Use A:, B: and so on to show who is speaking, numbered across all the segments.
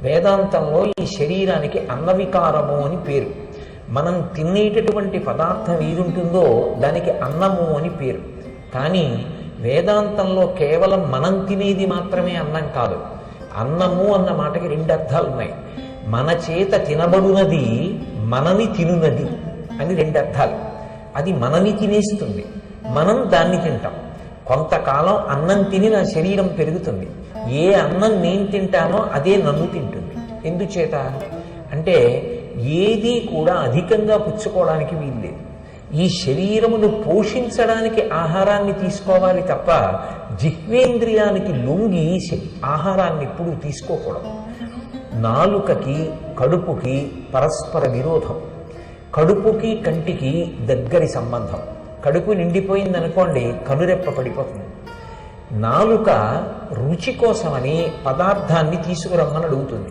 A: వేదాంతంలో ఈ శరీరానికి అన్నవికారము అని పేరు. మనం తినేటటువంటి పదార్థం ఏది ఉంటుందో దానికి అన్నము అని పేరు. కానీ వేదాంతంలో కేవలం మనం తినేది మాత్రమే అన్నం కాదు. అన్నము అన్న మాటకి రెండు అర్థాలు ఉన్నాయి. మన చేత తినబడునది మనని తినునది అని రెండు అర్థాలు. అది మనని తినేస్తుంది. మనం దాన్ని తింటాం. కొంతకాలం అన్నం తిని నా శరీరం పెరుగుతుంది. ఏ అన్నం నేను తింటానో అదే నన్ను తింటుంది. ఎందుచేత? అంటే ఏది కూడా అధికంగా పుచ్చుకోవడానికి వీల్లేదు. ఈ శరీరమును పోషించడానికి ఆహారాన్ని తీసుకోవాలి తప్ప జిహ్వేంద్రియానికి లొంగి ఆహారాన్ని ఎప్పుడు తీసుకోకూడదు. నాలుకకి కడుపుకి పరస్పర విరోధం. కడుపుకి కంటికి దగ్గరి సంబంధం. కడుపు నిండిపోయిందనుకోండి కనురెప్ప పడిపోతుంది. నాలుక రుచి కోసమని పదార్థాన్ని తీసుకురమ్మని అడుగుతుంది.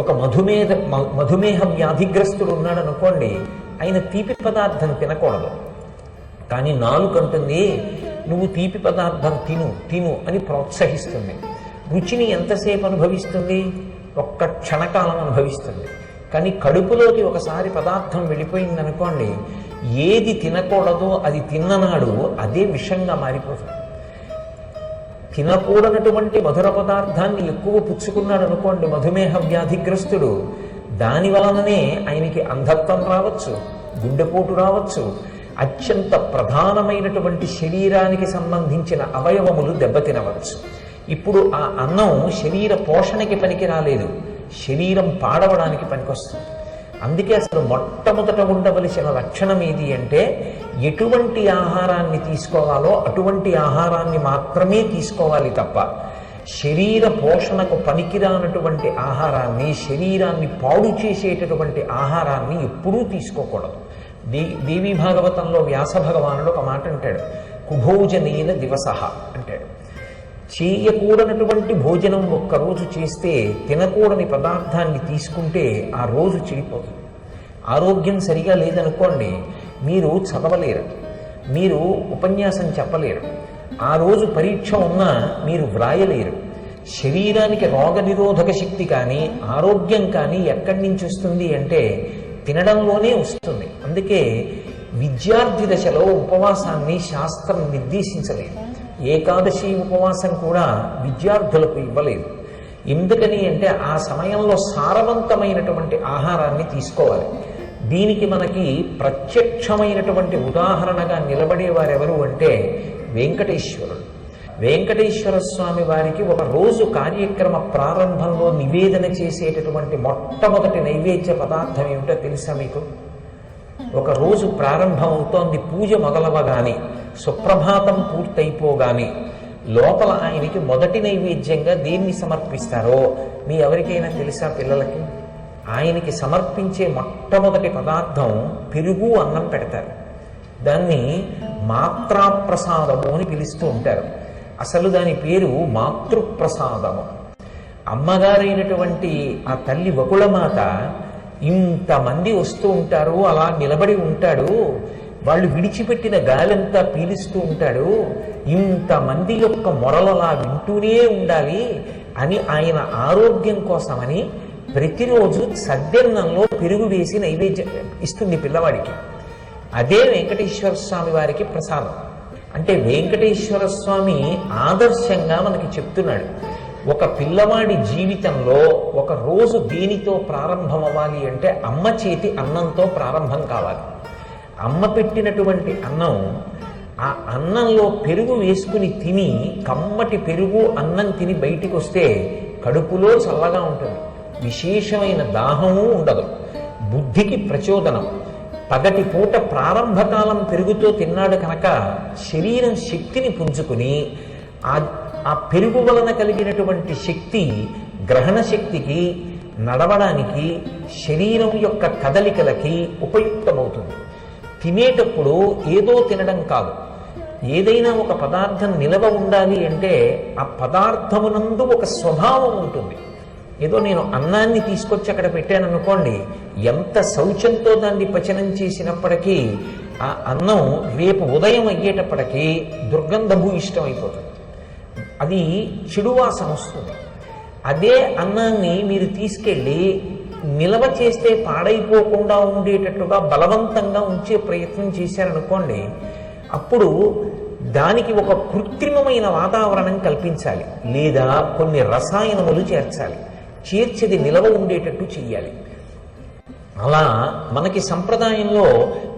A: ఒక మధుమేహ మధుమేహ వ్యాధిగ్రస్తుడు ఉన్నాడు అనుకోండి ఆయన తీపి పదార్థం తినకూడదు. కానీ నాలుక అంటుంది నువ్వు తీపి పదార్థం తిను తిను అని ప్రోత్సహిస్తుంది. రుచిని ఎంతసేపు అనుభవిస్తుంది? ఒక్క క్షణకాలం అనుభవిస్తుంది. కానీ కడుపులోకి ఒకసారి పదార్థం వెళ్ళిపోయింది అనుకోండి ఏది తినకూడదో అది తిన్ననాడు అదే విషంగా మారిపోతుంది తినకూడనటువంటి మధుర పదార్థాన్ని ఎక్కువ పుచ్చుకున్నాడు అనుకోండి మధుమేహ వ్యాధిగ్రస్తుడు. దాని వలననే ఆయనకి అంధత్వం రావచ్చు గుండెపోటు రావచ్చు. అత్యంత ప్రధానమైనటువంటి శరీరానికి సంబంధించిన అవయవములు దెబ్బతినవచ్చు. ఇప్పుడు ఆ అన్నం శరీర పోషణకి పనికి రాలేదు శరీరం పాడవడానికి పనికొస్తుంది. అందుకే అసలు మొట్టమొదట ఉండవలసిన లక్షణం ఏది అంటే ఎటువంటి ఆహారాన్ని తీసుకోవాలో అటువంటి ఆహారాన్ని మాత్రమే తీసుకోవాలి తప్ప శరీర పోషణకు పనికిరానటువంటి ఆహారాన్ని శరీరాన్ని పాడు చేసేటటువంటి ఆహారాన్ని ఎప్పుడూ తీసుకోకూడదు. దే దేవీ భాగవతంలో వ్యాస భగవానుడు ఒక మాట అంటాడు కుభోజనీన దివస అంటాడు. చేయకూడనటువంటి భోజనం ఒక్కరోజు చేస్తే తినకూడని పదార్థాన్ని తీసుకుంటే ఆ రోజు చెడిపోతుంది. ఆరోగ్యం సరిగా లేదనుకోండి మీరు చదవలేరు. మీరు ఉపన్యాసం చెప్పలేరు. ఆ రోజు పరీక్ష ఉన్నా మీరు వ్రాయలేరు. శరీరానికి రోగనిరోధక శక్తి కానీ ఆరోగ్యం కానీ ఎక్కడి నుంచి వస్తుంది అంటే తినడంలోనే వస్తుంది. అందుకే విద్యార్థి దశలో ఉపవాసాన్ని శాస్త్రం నిర్దేశించలేదు. ఏకాదశి ఉపవాసం కూడా విద్యార్థులకు ఇవ్వలేదు. ఎందుకని అంటే ఆ సమయంలో సారవంతమైనటువంటి ఆహారాన్ని తీసుకోవాలి. దీనికి మనకి ప్రత్యక్షమైనటువంటి ఉదాహరణగా నిలబడేవారెవరు అంటే వెంకటేశ్వరుడు. వెంకటేశ్వర స్వామి వారికి ఒక రోజు కార్యక్రమ ప్రారంభంలో నివేదన చేసేటటువంటి మొట్టమొదటి నైవేద్య పదార్థం ఏమిటో తెలుసా మీకు? ఒక రోజు ప్రారంభమవుతోంది పూజ మొదలవగానే సుప్రభాతం పూర్తయిపోగానే లోపల ఆయనకి మొదటి నైవేద్యంగా దేన్ని సమర్పిస్తారో మీ ఎవరికైనా తెలుసా పిల్లలకి? ఆయనకి సమర్పించే మొట్టమొదటి పదార్థం పెరుగు అన్నం పెడతారు. దాన్ని మాత్రాప్రసాదము అని పిలుస్తూ ఉంటారు. అసలు దాని పేరు మాతృప్రసాదము. అమ్మగారైనటువంటి ఆ తల్లి వకుళమాత ఇంతమంది వస్తూ ఉంటారు అలా నిలబడి ఉంటాడు వాళ్ళు విడిచిపెట్టిన గాలంతా పీలుస్తూ ఉంటాడు ఇంతమంది యొక్క మొరలలా వింటూనే ఉండాలి అని ఆయన ఆరోగ్యం కోసమని ప్రతిరోజు సద్దెన్నంలో పెరుగు వేసి నైవేద్యం ఇస్తుంది పిల్లవాడికి. అదే వెంకటేశ్వర స్వామి వారికి ప్రసాదం. అంటే వెంకటేశ్వర స్వామి ఆదర్శంగా మనకి చెప్తున్నాడు. ఒక పిల్లవాడి జీవితంలో ఒక రోజు దేనితో ప్రారంభం అవ్వాలి అంటే అమ్మ చేతి అన్నంతో ప్రారంభం కావాలి. అమ్మ పెట్టినటువంటి అన్నం ఆ అన్నంలో పెరుగు వేసుకుని తిని కమ్మటి పెరుగు అన్నం తిని బయటికి వస్తే కడుపులో చల్లగా ఉంటుంది. విశేషమైన దాహము ఉండదు. బుద్ధికి ప్రచోదనం. పగటి పూట ప్రారంభకాలం పెరుగుతో తిన్నాడు కనుక శరీరం శక్తిని పుంజుకుని ఆ ఆ పెరుగు వలన కలిగినటువంటి శక్తి గ్రహణ శక్తికి నడవడానికి శరీరం యొక్క కదలికలకి ఉపయుక్తమవుతుంది. తినేటప్పుడు ఏదో తినడం కాదు. ఏదైనా ఒక పదార్థం నిలవ ఉండాలి అంటే ఆ పదార్థమునందు ఒక స్వభావం ఉంటుంది. ఏదో నేను అన్నాన్ని తీసుకొచ్చి అక్కడ పెట్టాను అనుకోండి ఎంత శౌచంతో దాన్ని పచనం చేసినప్పటికీ ఆ అన్నం రేపు ఉదయం అయ్యేటప్పటికీ దుర్గంధభూయిష్టం అయిపోతుంది అది చెడు వాసన వస్తుంది. అదే అన్నాన్ని మీరు తీసుకెళ్ళి నిలవ చేస్తే పాడైపోకుండా ఉండేటట్టుగా బలవంతంగా ఉంచే ప్రయత్నం చేశారనుకోండి అప్పుడు దానికి ఒక కృత్రిమమైన వాతావరణం కల్పించాలి లేదా కొన్ని రసాయనములు చేర్చాలి. చేర్చేది నిలవ ఉండేటట్టు చెయ్యాలి. అలా మనకి సంప్రదాయంలో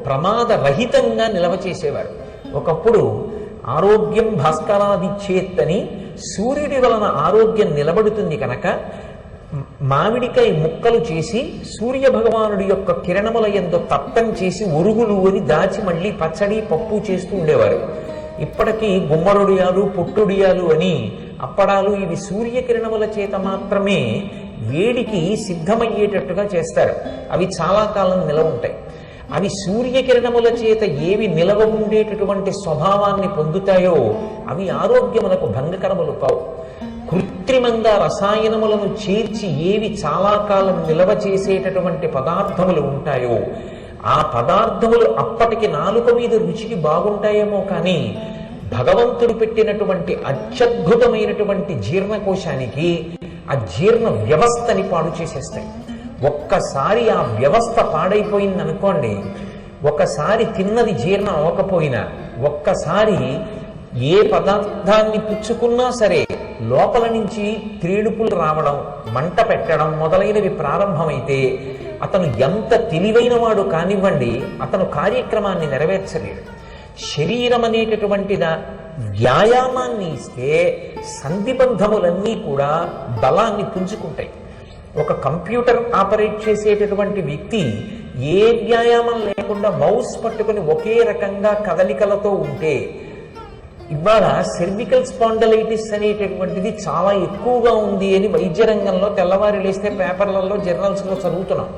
A: ప్రమాద రహితంగా నిలవ చేసేవారు. ఒకప్పుడు ఆరోగ్యం భాస్కరాది చేత్తని సూర్యుడి వలన ఆరోగ్యం నిలబడుతుంది కనుక మామిడికాయ ముక్కలు చేసి సూర్య భగవానుడి యొక్క కిరణముల ఎందు తప్పం చేసి ఒరుగులు అని దాచి మళ్ళీ పచ్చడి పప్పు చేస్తూ ఉండేవారు. ఇప్పటికీ గుమ్మరుడియాలు పొట్టుడియాలు అని అప్పడాలు ఇవి సూర్యకిరణముల చేత మాత్రమే వేడికి సిద్ధమయ్యేటట్టుగా చేస్తారు. అవి చాలా కాలం నిలవ ఉంటాయి. అవి సూర్యకిరణముల చేత ఏవి నిలవ ఉండేటటువంటి స్వభావాన్ని పొందుతాయో అవి ఆరోగ్యములకు భంగకరములు కావు. కృత్రిమంగా రసాయనములను చేర్చి ఏవి చాలా కాలం నిలవ చేసేటటువంటి పదార్థములు ఉంటాయో ఆ పదార్థములు అప్పటికి నాలుక మీద రుచికి బాగుంటాయేమో కానీ భగవంతుడు పెట్టినటువంటి అత్యద్భుతమైనటువంటి జీర్ణకోశానికి ఆ జీర్ణ వ్యవస్థని పాడు చేసేస్తాయి. ఒక్కసారి ఆ వ్యవస్థ పాడైపోయింది అనుకోండి ఒకసారి తిన్నది జీర్ణం అవ్వకపోయినా ఒక్కసారి ఏ పదార్థాన్ని పుచ్చుకున్నా సరే లోపల నుంచి త్రీడుపులు రావడం మంట పెట్టడం మొదలైనవి ప్రారంభమైతే అతను ఎంత తెలివైన వాడు కానివ్వండి అతను కార్యక్రమాన్ని నెరవేర్చలేడు. శరీరం అనేటటువంటి వ్యాయామాన్ని ఇస్తే సంధిబంధములన్నీ కూడా బలాన్ని పుంజుకుంటాయి. ఒక కంప్యూటర్ ఆపరేట్ చేసేటటువంటి వ్యక్తి ఏ వ్యాయామం లేకుండా మౌస్ పట్టుకుని ఒకే రకంగా కదలికలతో ఉంటే ఇవాళ సెర్వికల్ స్పాండలైటిస్ అనేటటువంటిది చాలా ఎక్కువగా ఉంది అని వైద్య రంగంలో తెల్లవారు లేస్తే పేపర్లలో జర్నల్స్లో చదువుతున్నాం.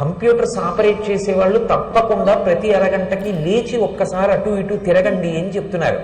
A: కంప్యూటర్స్ ఆపరేట్ చేసేవాళ్ళు తప్పకుండా ప్రతి అరగంటకి లేచి ఒక్కసారి అటు ఇటు తిరగండి అని చెప్తున్నారు.